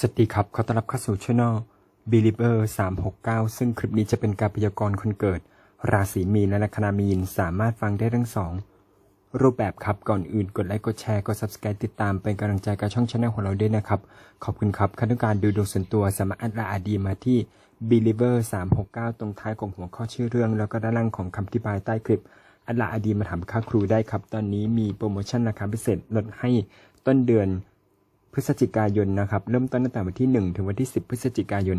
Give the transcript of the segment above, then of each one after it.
สวัสดีครับ ขอต้อนรับเข้าสู่ช่อง Believer 369 ซึ่งคลิปนี้จะเป็นการพยากรณ์คนเกิด ราศีมีนและลัคนามีน สามารถฟังได้ทั้งสองรูปแบบครับ ก่อนอื่นกดไลค์ กดแชร์ กด Subscribe ติดตามเป็นกำลังใจกับช่องช anel ของเราด้วยนะครับ ขอบคุณครับใครต้องการดูดวงส่วนตัวสามารถอดไลน์ดีมาที่ Believer 369 ตรงท้ายของหัวข้อชื่อเรื่อง แล้วก็ด้านล่างของคำอธิบายใต้คลิปอดไลน์ดีมาถามค่าครูได้ครับ ตอนนี้มีโปรโมชั่นราคาพิเศษลดให้ต้นเดือน พฤศจิกายนนะครับ เริ่มต้นตั้งแต่วันที่ 1 ถึงวันที่ 10 พฤศจิกายน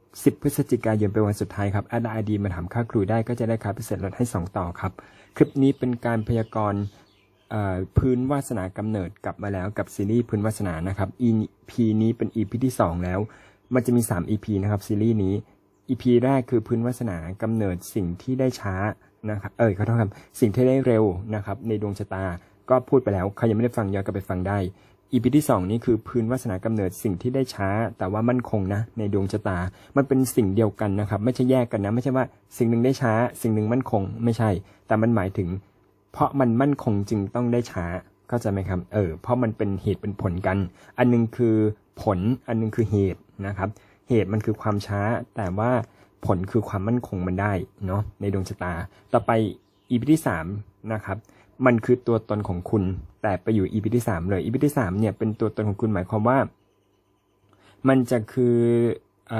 10 พฤศจิกายนเป็นวันสุดท้ายครับแอดไอดีมาถามค่าครูได้ก็จะได้ค่าพิเศษลดให้ 2 ต่อครับ คลิปนี้เป็นการพยากรณ์พื้นวาสนากำเนิดกลับมาแล้วกับซีรีส์พื้นวาสนานะครับ EP นี้เป็น EP ที่ 2 แล้ว มันจะมี 3 EP นะครับซีรีส์นี้ EP แรกคือพื้นวาสนากำเนิดสิ่งที่ได้ช้านะครับเออขอโทษครับสิ่งที่ได้เร็วนะครับในดวงชะตาก็พูดไปแล้วใครยังไม่ได้ฟังย้อนกลับไปฟังได้ อีพีที่สองนี้คือพื้นวาสนากำเนิดสิ่งที่ได้ช้า แต่ว่ามั่นคงนะ ในดวงชะตา มันเป็นสิ่งเดียวกันนะครับ ไม่ใช่แยกกันนะ ไม่ใช่ว่าสิ่งหนึ่งได้ช้า สิ่งหนึ่งมั่นคง ไม่ใช่ แต่มันหมายถึง เพราะมันมั่นคงจึงต้องได้ช้าเข้าใจไหมครับเออเพราะมันเป็นเหตุเป็นผลกัน อันหนึงคือผลอันหนึงคือเหตุนะครับ เหตุมันคือความช้า แต่ว่าผลคือความมั่นคงมันได้เนาะในดวงชะตา ต่อไปอีพีที่สามนะครับ มันคือตัวตนของคุณ แต่ไปอยู่ EP ที่สามเลย EP ที่สามเนี่ยเป็นตัวตนของคุณหมายความว่า มันจะคืออ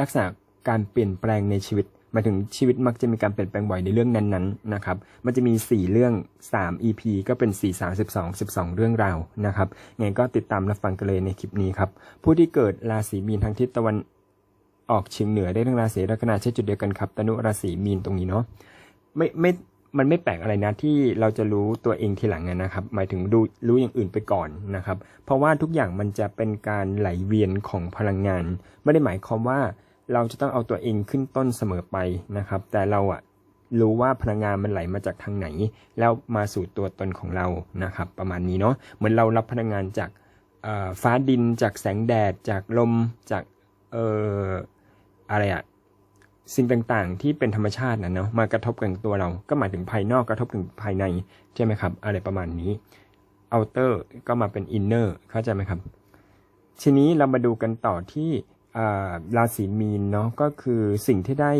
ลักษณะการเปลี่ยนแปลงในชีวิตหมายถึงชีวิตมักจะมีการเปลี่ยนแปลงบ่อยในเรื่องนั้นๆนะครับ มันจะมี 4 เรื่อง 3 EP ก็เป็น 4 3 12 12 เรื่องราวนะครับไงก็ติดตามรับฟังกันเลยในคลิปนี้ครับ ผู้ที่เกิดราศีมีนทางทิศตะวันออกเฉียงเหนือได้ทั้งราศีลัคนาใช้จุดเดียวกันครับ ตนุราศีมีนตรงนี้เนาะไม่ไม่ มันไม่แปลกอะไรนะที่เราจะรู้ตัวเองทีหลังนะครับ หมายถึงดูรู้อย่างอื่นไปก่อนนะครับ เพราะว่าทุกอย่างมันจะเป็นการไหลเวียนของพลังงาน ไม่ได้หมายความว่าเราจะต้องเอาตัวเองขึ้นต้นเสมอไปนะครับ แต่เราอะรู้ว่าพลังงานมันไหลมาจากทางไหน แล้วมาสู่ตัวตนของเรานะครับ ประมาณนี้เนาะเหมือนเรารับพลังงานจากฟ้าดินจากแสงแดดจากลมจากเอ่ออะไรอะ สิ่งต่างๆ ที่เป็นธรรมชาตินะเนาะมากระทบกับตัวเรา ก็หมายถึงภายนอกกระทบถึงภายในใช่ไหมครับ อะไรประมาณนี้ outer ก็มาเป็น inner เข้าใจไหมครับ ทีนี้เรามาดูกันต่อที่ราศีมีนเนาะก็คือสิ่งที่ได้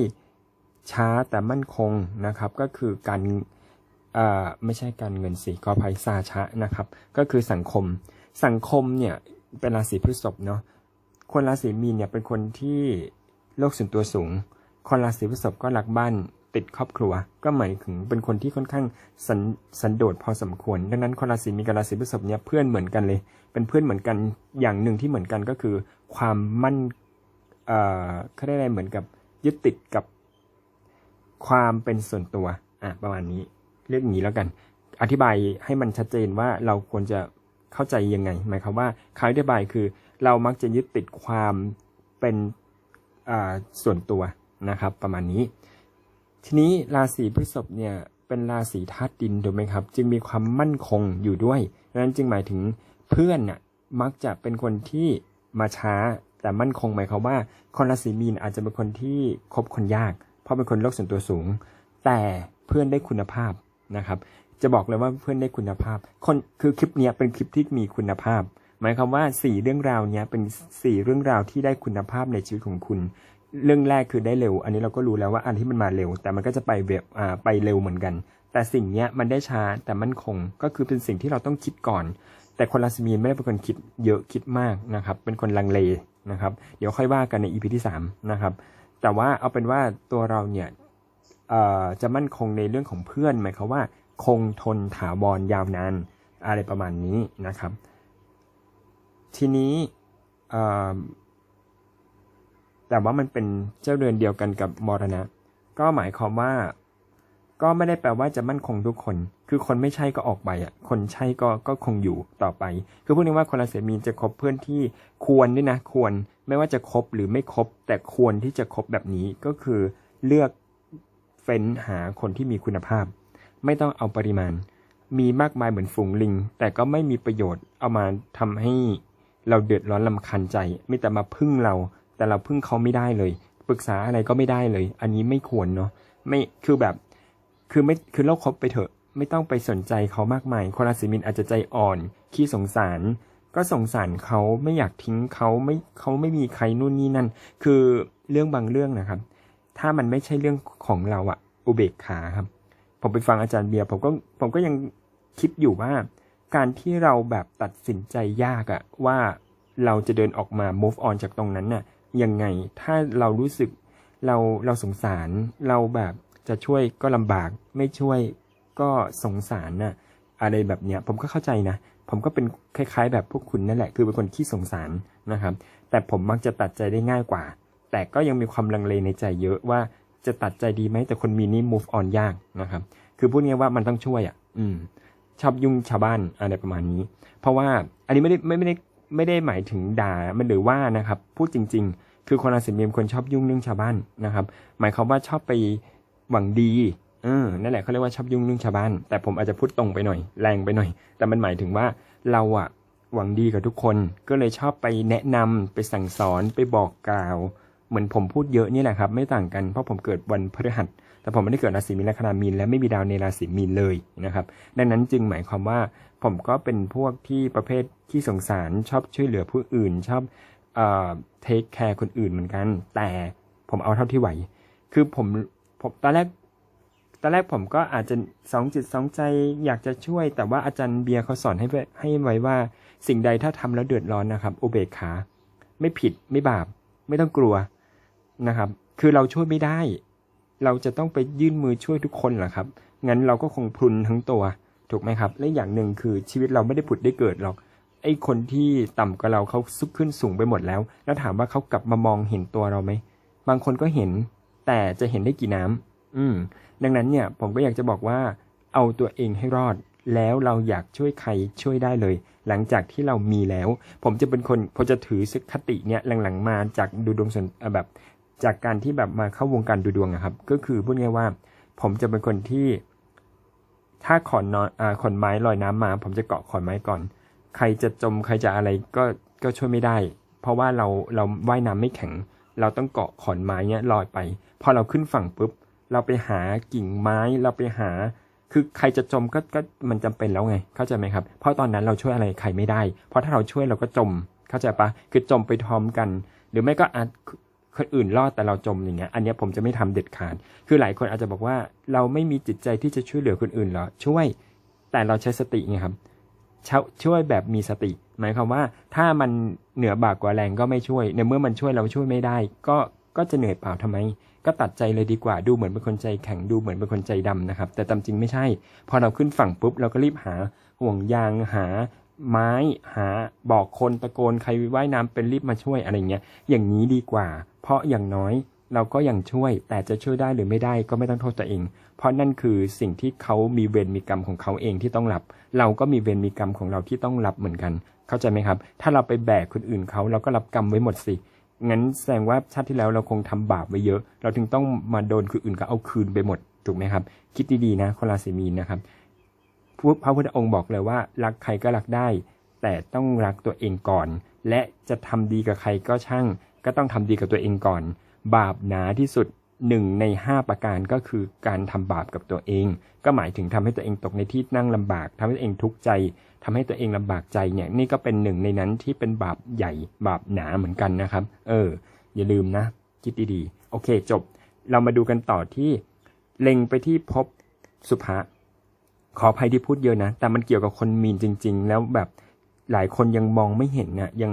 ช้าแต่มั่นคงนะครับ ก็คือการไม่ใช่การเงินสิขอภัยซาชะนะครับ ก็คือสังคม สังคมเนี่ยเป็นราศีพฤษภเนาะคนราศีมีนเนี่ยเป็นคนที่โลกส่วนตัวสูง คนราศีพฤษภก็รักบ้านติดครอบครัว ก็หมายถึงเป็นคนที่ค่อนข้างสันสันโดษพอสมควร ดังนั้นคนราศีมีกับราศีพฤษภเนี่ยเพื่อนเหมือนกันเลย เป็นเพื่อนเหมือนกันอย่างหนึ่งที่เหมือนกันก็คือ ความมั่นเอ่อเขาได้อะไรเหมือนกับยึดติดกับความเป็นส่วนตัวอะประมาณนี้เรียกอย่างนี้แล้วกัน อธิบายให้มันชัดเจนว่าเราควรจะเข้าใจยังไง หมายความว่าคำอธิบายคือ เรามักจะยึดติดความเป็นอ่าส่วนตัว นะครับ ประมาณนี้ ทีนี้ราศีพฤษภเนี่ยเป็นราศีธาตุดินถูกไหมครับ จึงมีความมั่นคงอยู่ด้วยดังนั้นจึงหมายถึงเพื่อนน่ะมักจะเป็นคนที่มาช้าแต่มั่นคงหมายความว่าคนราศีมีนอาจจะเป็นคนที่คบคนยาก เพราะเป็นคนโลกส่วนตัวสูง แต่เพื่อนได้คุณภาพนะครับ จะบอกเลยว่าเพื่อนได้คุณภาพ คนคือคลิปนี้เป็นคลิปที่มีคุณภาพ หมายความว่าสี่เรื่องราวนี้เป็นสี่เรื่องราวที่ได้คุณภาพในชีวิตของคุณ เรื่องแรกคือได้เร็ว อันนี้เราก็รู้แล้วว่าอันที่มันมาเร็ว แต่มันก็จะไปเวอ่าไปเร็วเหมือนกัน แต่สิ่งเนี้ยมันได้ช้าแต่มั่นคงก็คือเป็นสิ่งที่เราต้องคิดก่อน แต่คนราศีมีนไม่ได้เป็นคนคิดเยอะคิดมากนะครับ เป็นคนลังเลนะครับ เดี๋ยวค่อยว่ากันในอีพีที่3นะครับ แต่ว่าเอาเป็นว่าตัวเราเนี่ยจะมั่นคงในเรื่องของเพื่อนหมายความว่า คงทนถาวรยาวนานอะไรประมาณนี้นะครับ ทีนี้ แต่ว่ามันเป็นเจ้าเรือนเดียวกันกับมรณะ ก็หมายความว่า ก็ไม่ได้แปลว่าจะมั่นคงทุกคน คือคนไม่ใช่ก็ออกไปอะ คนใช่ก็ก็คงอยู่ต่อไป คือพูดง่ายว่าคนราศีมีนจะคบเพื่อนที่ควรด้วยนะ ควร ไม่ว่าจะคบหรือไม่คบ แต่ควรที่จะคบแบบนี้ก็คือเลือกเฟ้นหาคนที่มีคุณภาพ ไม่ต้องเอาปริมาณ มีมากมายเหมือนฝูงลิง แต่ก็ไม่มีประโยชน์เอามาทำให้เราเดือดร้อนลำคันใจ ไม่แต่มาพึ่งเรา แต่เราพึ่งเขาไม่ได้เลย ปรึกษาอะไรก็ไม่ได้เลย อันนี้ไม่ควรเนาะไม่คือแบบ คือไม่คือเราคบไปเถอะ ไม่ต้องไปสนใจเขามากมายคนราศีมีนอาจจะใจอ่อน ขี้สงสาร ก็สงสารเขาไม่อยากทิ้งเขาไม่เขาไม่มีใครนู่นนี่นั่น คือเรื่องบางเรื่องนะครับ ถ้ามันไม่ใช่เรื่องของเราอะอุเบกขาครับ ผมไปฟังอาจารย์เบียร์ผมก็ผมก็ยังคิดอยู่ว่าการที่เราแบบตัดสินใจยากอะว่าเราจะเดินออกมา move on จากตรงนั้นน่ะ ยังไง ถ้าเรารู้สึกเราเราสงสารเราแบบจะช่วยก็ลำบากไม่ช่วยก็สงสารน่ะอะไรแบบเนี้ยผมก็เข้าใจนะ ผมก็เป็นคล้ายๆ แบบพวกคุณนั่นแหละ คือเป็นคนขี้สงสารนะครับ แต่ผมมักจะตัดใจได้ง่ายกว่า แต่ก็ยังมีความลังเลในใจเยอะว่าจะตัดใจดีไหมแต่คนมีนี่ move on ยากนะครับ คือพูดง่ายว่ามันต้องช่วยอะ อืม ชอบยุ่งชาวบ้านอะไรประมาณนี้ เพราะว่าอันนี้ไม่ได้ไม่ไม่ได้ ไม่ได้หมายถึงด่ามันหรือว่านะครับ พูดจริง ๆ คือคนราศีมีนคนชอบยุ่งเรื่องชาวบ้านนะครับ หมายความว่าชอบไปหวังดีเออนั่นแหละเขาเรียกว่าชอบยุ่งเรื่องชาวบ้าน แต่ผมอาจจะพูดตรงไปหน่อย แรงไปหน่อย แต่มันหมายถึงว่าเราอะหวังดีกับทุกคน ก็เลยชอบไปแนะนำไปสั่งสอนไปบอกกล่าว เหมือนผมพูดเยอะนี่แหละครับ ไม่ต่างกันเพราะผมเกิดวันพฤหัส แต่ผมไม่ได้เกิดราศีมีนลัคนามีนและไม่มีดาวในราศีมีนเลยนะครับ ดังนั้นจึงหมายความว่าผมก็เป็นพวกที่ประเภทที่สงสารชอบช่วยเหลือผู้อื่น ชอบเอ่อเทคแคร์คนอื่นเหมือนกัน แต่ผมเอาเท่าที่ไหว คือผมผมตอนแรกตอนแรกผมก็อาจจะสองจิตสองใจอยากจะช่วย แต่ว่าอาจารย์เบียร์เขาสอนให้ให้ไว้ว่าสิ่งใดถ้าทำแล้วเดือดร้อนนะครับอุเบกขา ไม่ผิดไม่บาป ไม่ต้องกลัวนะครับ คือเราช่วยไม่ได้ เราจะต้องไปยื่นมือช่วยทุกคนเหรอครับ งั้นเราก็คงพรุนทั้งตัว ถูกไหมครับ และอย่างหนึ่งคือชีวิตเราไม่ได้ผุดได้เกิดหรอก ไอ้คนที่ต่ำกว่าเราเขาซุกขึ้นสูงไปหมดแล้ว แล้วถามว่าเขากลับมามองเห็นตัวเราไหม บางคนก็เห็น แต่จะเห็นได้กี่น้ำอืม ดังนั้นเนี่ยผมก็อยากจะบอกว่า เอาตัวเองให้รอด แล้วเราอยากช่วยใครช่วยได้เลย หลังจากที่เรามีแล้ว ผมจะเป็นคนผมจะถือสคติเนี่ยหลังๆมาจากดูดวงส่วนแบบ จากการที่แบบมาเข้าวงการดูดวงอะครับ ก็คือพูดง่ายว่า ผมจะเป็นคนที่ ถ้าขอนนอนอ่าขอนไม้ลอยน้ำมา ผมจะเกาะขอนไม้ก่อน ใครจะจมใครจะอะไรก็ก็ช่วยไม่ได้ เพราะว่าเราเราว่ายน้ำไม่แข็ง เราต้องเกาะขอนไม้เนี้ยลอยไป พอเราขึ้นฝั่งปุ๊บ เราไปหากิ่งไม้เราไปหา คือใครจะจมก็ก็มันจำเป็นแล้วไง เข้าใจไหมครับ เพราะตอนนั้นเราช่วยอะไรใครไม่ได้ เพราะถ้าเราช่วยเราก็จม เข้าใจปะคือจมไปพร้อมกัน หรือไม่ก็อาจ คนอื่นรอดแต่เราจมอย่างเงี้ยอันนี้ผมจะไม่ทำเด็ดขาดคือหลายคนอาจจะบอกว่าเราไม่มีจิตใจที่จะช่วยเหลือคนอื่นเหรอช่วยแต่เราใช้สติไงครับช,ช่วยแบบมีสติ หมายความว่า ถ้ามันเหนือบากกว่าแรงก็ไม่ช่วย ในเมื่อมันช่วยเราช่วยไม่ได้ ก็ก็จะเหนื่อยเปล่าทำไม ก็ตัดใจเลยดีกว่าดูเหมือนเป็นคนใจแข็งดูเหมือนเป็นคนใจดำนะครับ แต่ตามจริงไม่ใช่ พอเราขึ้นฝั่งปุ๊บเราก็รีบหาห่วงยางหา ไม้หาบอกคนตะโกนใครว่ายน้ำเป็นรีบมาช่วยอะไรเงี้ยอย่างนี้ดีกว่า เพราะอย่างน้อยเราก็ยังช่วย แต่จะช่วยได้หรือไม่ได้ก็ไม่ต้องโทษตัวเอง เพราะนั่นคือสิ่งที่เขามีเวรมีกรรมของเขาเองที่ต้องรับ เราก็มีเวรมีกรรมของเราที่ต้องรับเหมือนกัน เข้าใจไหมครับ ถ้าเราไปแบกคนอื่นเขาเราก็รับกรรมไว้หมดสิงั้นแสดงว่าชาติที่แล้วเราคงทำบาปไว้เยอะ เราถึงต้องมาโดนคนอื่นก็เอาคืนไปหมดถูกไหมครับ คิดดีๆนะคนราศีมีนนะครับ พระพระพุทธองค์บอกเลยว่า รักใครก็รักได้ แต่ต้องรักตัวเองก่อน และจะทำดีกับใครก็ช่าง ก็ต้องทำดีกับตัวเองก่อน บาปหนาที่สุดหนึ่งในห้าประการก็คือการทำบาปกับตัวเอง ก็หมายถึงทำให้ตัวเองตกในที่นั่งลำบากทำให้ตัวเองทุกข์ใจทำให้ตัวเองลำบากใจเนี่ยนี่ก็เป็นหนึ่งในนั้นที่เป็นบาปใหญ่บาปหนาเหมือนกันนะครับ เออ อย่าลืมนะ คิดดีๆ โอเคจบ เรามาดูกันต่อที่ เล็งไปที่ภพสุภะ ขออภัยที่พูดเยอะนะ แต่มันเกี่ยวกับคนมีนจริง ๆ แล้วแบบหลายคนยังมองไม่เห็นนะยัง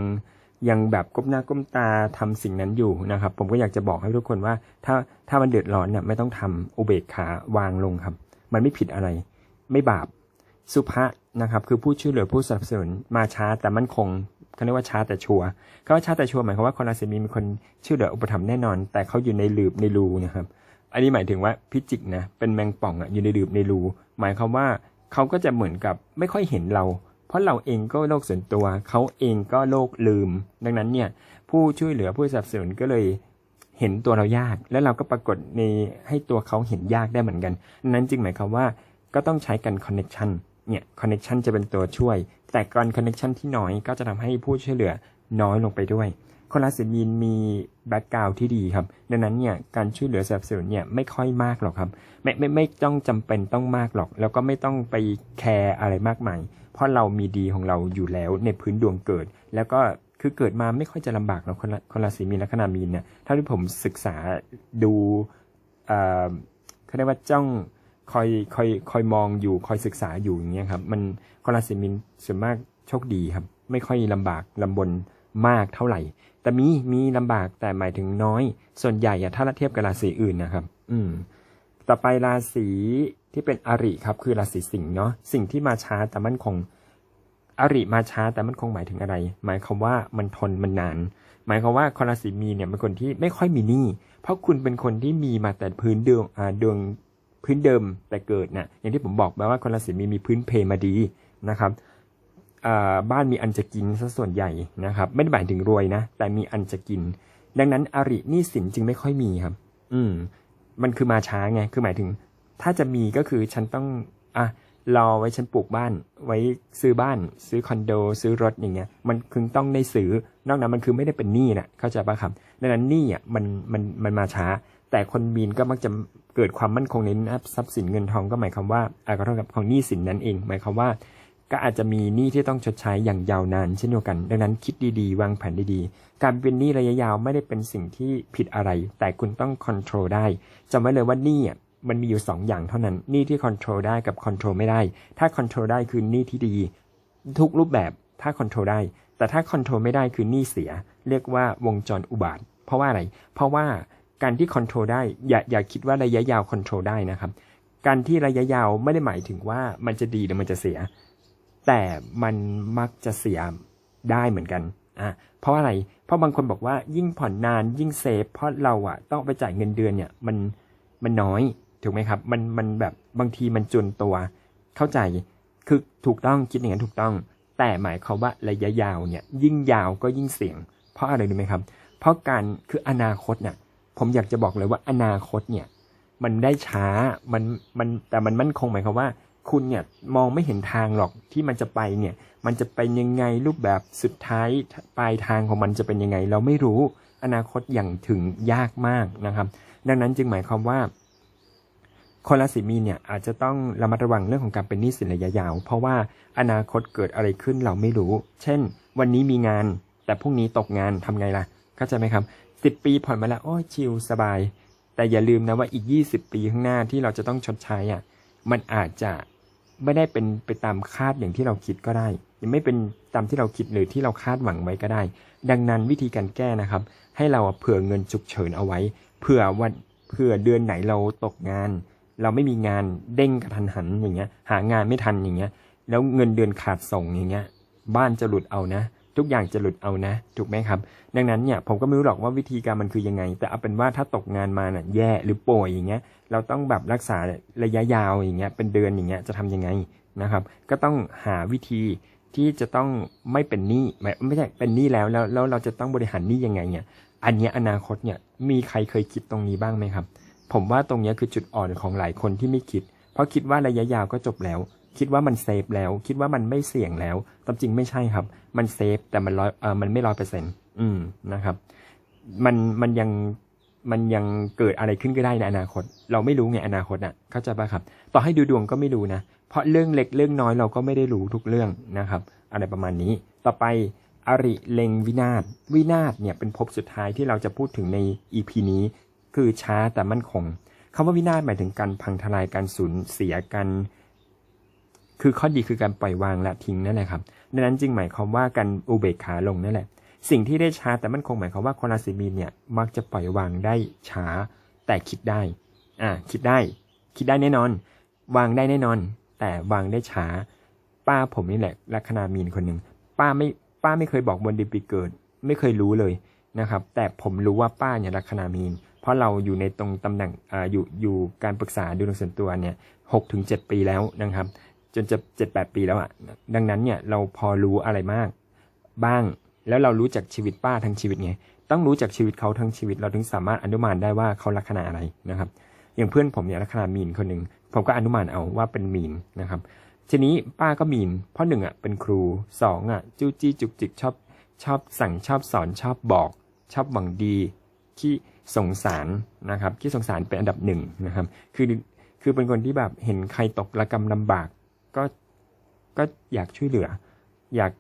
ยังแบบก้มหน้าก้มตาทำสิ่งนั้นอยู่นะครับ ผมก็อยากจะบอกให้ทุกคนว่า ถ้าถ้ามันเดือดร้อนเนี่ยไม่ต้องทำอุเบกขาวางลงครับ มันไม่ผิดอะไร ไม่บาปสุภะนะครับ คือผู้ช่วยเหลือผู้สนับสนุนมาช้าแต่มั่นคงเขาเรียกว่าช้าแต่ชัวร์คำว่าช้าแต่ชัวร์หมายความว่าคนราศีมีนมีคนช่วยเหลืออุปถัมภ์แน่นอน แต่เขาอยู่ในหลืบในรูนะครับ อันนี้หมายถึงว่าพิจิกนะเป็นแมงป่องอะอยู่ในหลืบในรู หมายความว่าเขาก็จะเหมือนกับไม่ค่อยเห็นเรา เพราะเราเองก็โลกส่วนตัว เขาเองก็โลกลืม ดังนั้นเนี่ยผู้ช่วยเหลือผู้สนับสนุนก็เลยเห็นตัวเรายาก แล้วเราก็ปรากฏในให้ตัวเขาเห็นยากได้เหมือนกัน นั้นจึงหมายความว่าก็ต้องใช้กันคอนเน็ชันเนี่ยคอนเน็ชันจะเป็นตัวช่วย แต่การคอนเน็ชันที่น้อยก็จะทำให้ผู้ช่วยเหลือน้อยลงไปด้วย คนราศีมีนมีแบ็กกราวที่ดีครับ ดังนั้นเนี่ยการช่วยเหลือสนับสนุนเนี่ยไม่ค่อยมากหรอกครับ ไม่ไม่ไม่ต้องจำเป็นต้องมากหรอก แล้วก็ไม่ต้องไปแคร์อะไรมากมายเพราะเรามีดีของเราอยู่แล้วในพื้นดวงเกิด แล้วก็คือเกิดมาไม่ค่อยจะลำบากหรอกคนคนราศีมีนลัคนามีนเนี่ยเท่าที่ผมศึกษาดูเอ่อเขาเรียกว่าจ้องคอยคอยคอยมองอยู่คอยศึกษาอยู่อย่างเงี้ยครับ มันคนราศีมีนส่วนมากโชคดีครับ ไม่ค่อยลำบากลำบน มากเท่าไหร่ แต่มีมีลำบากแต่หมายถึงน้อย ส่วนใหญ่อะถ้าเทียบกับราศีอื่นนะครับ อืม ต่อไปราศีที่เป็นอริครับ คือราศีสิงห์เนาะสิ่งที่มาช้าแต่มั่นคงอริมาช้าแต่มันคงหมายถึงอะไร หมายความว่ามันทนมันนาน หมายความว่าคนราศีมีเนี่ยเป็นคนที่ไม่ค่อยมีหนี้เพราะคุณเป็นคนที่มีมาแต่พื้นเดิมอ่าดวงพื้นเดิมแต่เกิดนะ่ะอย่างที่ผมบอกไปว่าคนราศีมีมีพื้นเพมาดีนะครับ บ้านมีอันจะกินซะส่วนใหญ่นะครับ ไม่ได้หมายถึงรวยนะ แต่มีอันจะกิน ดังนั้นอริหนี้สินจึงไม่ค่อยมีครับ อืม มันคือมาช้าไง คือหมายถึง ถ้าจะมีก็คือฉันต้องอะรอไว้ฉันปลูกบ้าน ไว้ซื้อบ้าน ซื้อคอนโด ซื้อรถอย่างเงี้ย มันคือต้องได้ซื้อนอกนั้นมันคือไม่ได้เป็นหนี้นะเข้าใจปะครับ ดังนั้นหนี้อะมันมันมันมาช้า แต่คนมีนก็มักจะเกิดความมั่นคงในทรัพย์สินเงินทองก็หมายความว่าอะก็เท่ากับของหนี้สินนั่นเอง หมายความว่า ก็อาจจะมีหนี้ที่ต้องชดใช้อย่างยาวนานเช่นเดียวกัน ดังนั้นคิดดีๆ วางแผนดีๆ การเป็นหนี้ระยะยาวไม่ได้เป็นสิ่งที่ผิดอะไร แต่คุณต้องควบคุมได้จำไว้เลยว่าหนี้มันมีอยู่ 2 อย่างเท่านั้นหนี้ที่ควบคุมได้กับควบคุมไม่ได้ ถ้าควบคุมได้คือหนี้ที่ดี ทุกรูปแบบถ้าควบคุมได้ แต่ถ้าควบคุมไม่ได้คือหนี้เสีย เรียกว่าวงจรอุบาท เพราะว่าอะไร เพราะว่าการที่ควบคุมได้อย่าอย่าคิดว่าระยะยาวควบคุมได้นะครับ การที่ระยะยาวไม่ได้หมายถึงว่ามันจะดีหรือมันจะเสีย แต่มันมักจะเสียได้เหมือนกันอะเพราะอะไร เพราะบางคนบอกว่ายิ่งผ่อนนานยิ่งเซฟเพราะเราอะต้องไปจ่ายเงินเดือนเนี่ยมันมันน้อยถูกไหมครับ มันมันแบบบางทีมันจนตัวเข้าใจคือถูกต้องคิดอย่างนั้นถูกต้อง แต่หมายความว่าระยะยาวเนี่ยยิ่งยาวก็ยิ่งเสี่ยง เพราะอะไรรู้ไหมครับ เพราะการคืออนาคตเนี่ยผมอยากจะบอกเลยว่าอนาคตเนี่ยมันได้ช้ามันมันแต่มันมั่นคงหมายความว่า คุณเนี่ยมองไม่เห็นทางหรอกที่มันจะไปเนี่ย มันจะเป็นยังไงรูปแบบสุดท้ายปลายทางของมันจะเป็นยังไง เราไม่รู้อนาคตอย่างถึงยากมากนะครับ ดังนั้นจึงหมายความว่าคนราศีมีนเนี่ยอาจจะต้องระมัดระวังเรื่องของการเป็นหนี้สินระยะยาว เพราะว่าอนาคตเกิดอะไรขึ้นเราไม่รู้ เช่น วันนี้มีงาน แต่พรุ่งนี้ตกงานทำไงล่ะเข้าใจไหมครับสิบปีผ่อนมาแล้วโอ้ชิลสบาย แต่อย่าลืมนะว่าอีก 20 ปีข้างหน้าที่เราจะต้องชดใช้อะมันอาจจะ ไม่ได้เป็นไปตามคาดอย่างที่เราคิดก็ได้ ยังไม่เป็นตามที่เราคิดหรือที่เราคาดหวังไว้ก็ได้ ดังนั้นวิธีการแก้นะครับ ให้เราเผื่อเงินฉุกเฉินเอาไว้ เผื่อวันเผื่อเดือนไหนเราตกงาน เราไม่มีงานเด้งกระทันหันอย่างเงี้ย หางานไม่ทันอย่างเงี้ย แล้วเงินเดือนขาดส่งอย่างเงี้ย บ้านจะหลุดเอานะ ทุกอย่างจะหลุดเอานะ ถูกไหมครับ ดังนั้นเนี่ยผมก็ไม่รู้หรอกว่าวิธีการมันคือยังไง แต่เอาเป็นว่าถ้าตกงานมาเนี่ยแย่หรือป่วยอย่างเงี้ย เราต้องแบบรักษาระยะยาวอย่างเงี้ยเป็นเดือนอย่างเงี้ยจะทำยังไงนะครับ ก็ต้องหาวิธีที่จะต้องไม่เป็นหนี้ไม่ไม่ใช่เป็นหนี้แล้วแล้วแล้วเราจะต้องบริหารหนี้ยังไงเนี่ย อันนี้อนาคตเนี่ยมีใครเคยคิดตรงนี้บ้างไหมครับ ผมว่าตรงนี้คือจุดอ่อนของหลายคนที่ไม่คิด เพราะคิดว่าระยะยาวก็จบแล้ว คิดว่ามันเซฟแล้ว คิดว่ามันไม่เสี่ยงแล้วตามจริงไม่ใช่ครับ มันเซฟแต่มันร้อยเออมันไม่ร้อยเปอร์เซ็นต์อืมนะครับ มันมันยังมันยังเกิดอะไรขึ้นก็ได้ในอนาคต เราไม่รู้ไงอนาคตอะเข้าใจป่ะครับ ต่อให้ดูดวงก็ไม่รู้นะ เพราะเรื่องเล็กเรื่องน้อยเราก็ไม่ได้รู้ทุกเรื่องนะครับ อะไรประมาณนี้ ต่อไปอริเลงวินาศวินาศเนี่ยเป็นภพสุดท้ายที่เราจะพูดถึงใน EP นี้ คือช้าแต่มั่นคงคำว่าวินาศหมายถึงการพังทลายการสูญเสียกัน คือข้อดีคือการปล่อยวางและทิ้งนั่นแหละครับ ดังนั้นจึงหมายความว่าการอุเบกขาลงนั่นแหละ สิ่งที่ได้ช้าแต่มันคงหมายความว่าคนราศีมีนเนี่ยมักจะปล่อยวางได้ช้า แต่คิดได้ อ่า คิดได้ คิดได้แน่นอน วางได้แน่นอน แต่วางได้ช้า ป้าผมนี่แหละลัคนามีนคนหนึ่งป้าไม่ป้าไม่เคยบอกวันดือนปีเกิด ไม่เคยรู้เลยนะครับ แต่ผมรู้ว่าป้าเนี่ยลัคนามีน เพราะเราอยู่ในตรงตำแหน่งอ่าอยู่อยู่การปรึกษาดูดวงส่วนตัวเนี่ยหกถึงเจ็ดปีแล้วนะครับ จนจะเจ็ดแปดปีแล้วอะ่ะ ดังนั้นเนี่ยเราพอรู้อะไรมาก บ้างแล้วเรารู้จักชีวิตป้าทั้งชีวิตไงต้องรู้จักชีวิตเขาทั้งชีวิต เราถึงสามารถอนุมานได้ว่าเขาลัคนาอะไรนะครับ อย่างเพื่อนผมเนี่ยลัคนามีนคนหนึ่งผมก็อนุมานเอาว่าเป็นมีนนะครับ ทีนี้ป้าก็มีนเพราะหนึ่งอะเป็นครูสองอะจู้จี้จุกจิกชอบชอบสั่งชอบสอนชอบบอก ชอบหวังดีขี้สงสารนะครับขี้สงสารเป็นอันดับหนึ่งนะครับ คือคือเป็นคนที่แบบเห็นใครตกระกำลำบาก ก็ก็อยากช่วยเหลือ อยาก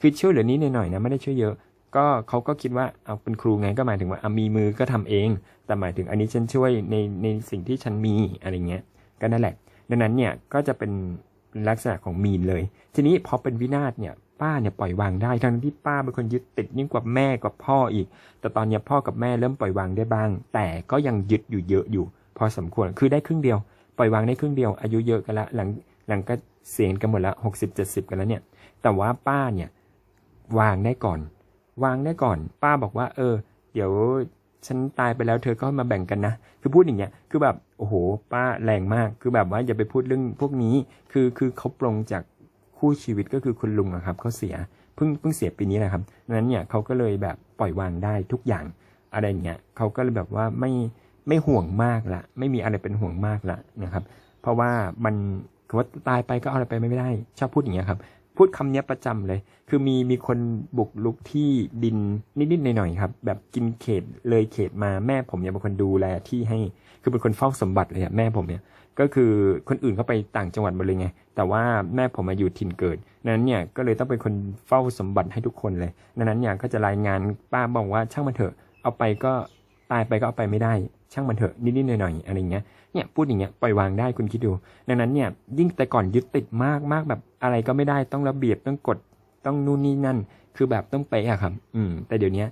คือช่วยเหลือนี้หน่อยๆนะไม่ได้ช่วยเยอะ ก็เขาก็คิดว่าเอาเป็นครูไงก็หมายถึงว่าอะมีมือก็ทำเอง แต่หมายถึงอันนี้ฉันช่วยในในสิ่งที่ฉันมีอะไรเงี้ยก็นั่นแหละ ดังนั้นเนี่ยก็จะเป็นลักษณะของมีนเลย ทีนี้พอเป็นวินาศเนี่ยป้าเนี่ยปล่อยวางได้ทั้งที่ป้าเป็นคนยึดติดยิ่งกว่าแม่กว่าพ่ออีก แต่ตอนนี้พ่อกับแม่เริ่มปล่อยวางได้บ้าง แต่ก็ยังยึดอยู่เยอะอยู่ พอสมควรคือได้ครึ่งเดียว ปล่อยวางได้ครึ่งเดียวอายุเยอะกันละหลัง หลังก็เสียงกันหมดละหกสิบเจ็ดสิบกันแล้วเนี่ย แต่ว่าป้าเนี่ยวางได้ก่อน วางได้ก่อน ป้าบอกว่า เออ เดี๋ยวฉันตายไปแล้วเธอก็มาแบ่งกันนะ คือพูดอย่างเงี้ย คือแบบโอ้โห ป้าแรงมาก คือแบบว่าอย่าไปพูดเรื่องพวกนี้ คือคือเขาปลงจากคู่ชีวิตก็คือคุณลุงอะครับเขาเสียเพิ่งเพิ่งเสียปีนี้แหละครับนั้นเนี่ยเขาก็เลยแบบปล่อยวางได้ทุกอย่างอะไรเงี้ยเขาก็เลยแบบว่าไม่ไม่ห่วงมากละไม่มีอะไรเป็นห่วงมากละนะครับ เพราะว่ามัน คือว่าตายไปก็เอาอะไรไปไม่ได้ ชอบพูดอย่างเงี้ยครับ พูดคำนี้ประจำเลย คือมีมีคนบุกลุกที่ดินนิดๆหน่อยๆครับ แบบกินเขตเลยเขตมาแม่ผมเนี่ยเป็นคนดูแลที่ให้ คือเป็นคนเฝ้าสมบัติเลยอะแม่ผมเนี่ยก็คือคนอื่นเขาไปต่างจังหวัดหมดเลยไง แต่ว่าแม่ผมมาอยู่ถิ่นเกิด นั้นเนี่ยก็เลยต้องเป็นคนเฝ้าสมบัติให้ทุกคนเลยนั้นเนี่ยก็จะรายงานป้าบอกว่าช่างมันเถอะ เอาไปก็ตายไปก็เอาไปไม่ได้ ช่างมันเถอะนิดๆหน่อยๆอะไรอย่างเงี้ย เนี่ยพูดอย่างเงี้ยปล่อยวางได้คุณคิดดู ดังนั้นเนี่ยยิ่งแต่ก่อนยึดติดมากมากแบบอะไรก็ไม่ได้ต้องระเบียบต้องกฎต้องนู่นนี่นั่น คือแบบต้องเป๊ะอะครับ อืม แต่เดี๋ยวนี้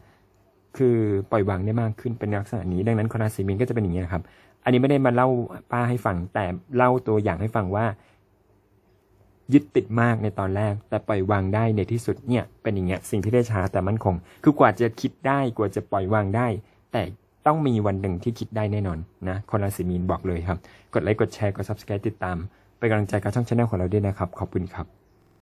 คือปล่อยวางได้มากขึ้นเป็นลักษณะนี้ ดังนั้นคนราศีมีนก็จะเป็นอย่างเงี้ยครับ อันนี้ไม่ได้มาเล่าป้าให้ฟังแต่เล่าตัวอย่างให้ฟังว่า ยึดติดมากในตอนแรก แต่ปล่อยวางได้ในที่สุดเนี่ย เป็นอย่างเงี้ยสิ่งที่ได้ช้าแต่มั่นคง คือกว่าจะคิดได้กว่าจะปล่อยวางได้ แต่ ต้องมีวันหนึ่งที่คิดได้แน่นอนนะคนราศีมีนบอกเลยครับ กดไลค์กดแชร์กด subscribe ติดตาม เป็นกำลังใจกับช่องช anel ของเราด้วยนะครับ ขอบคุณครับ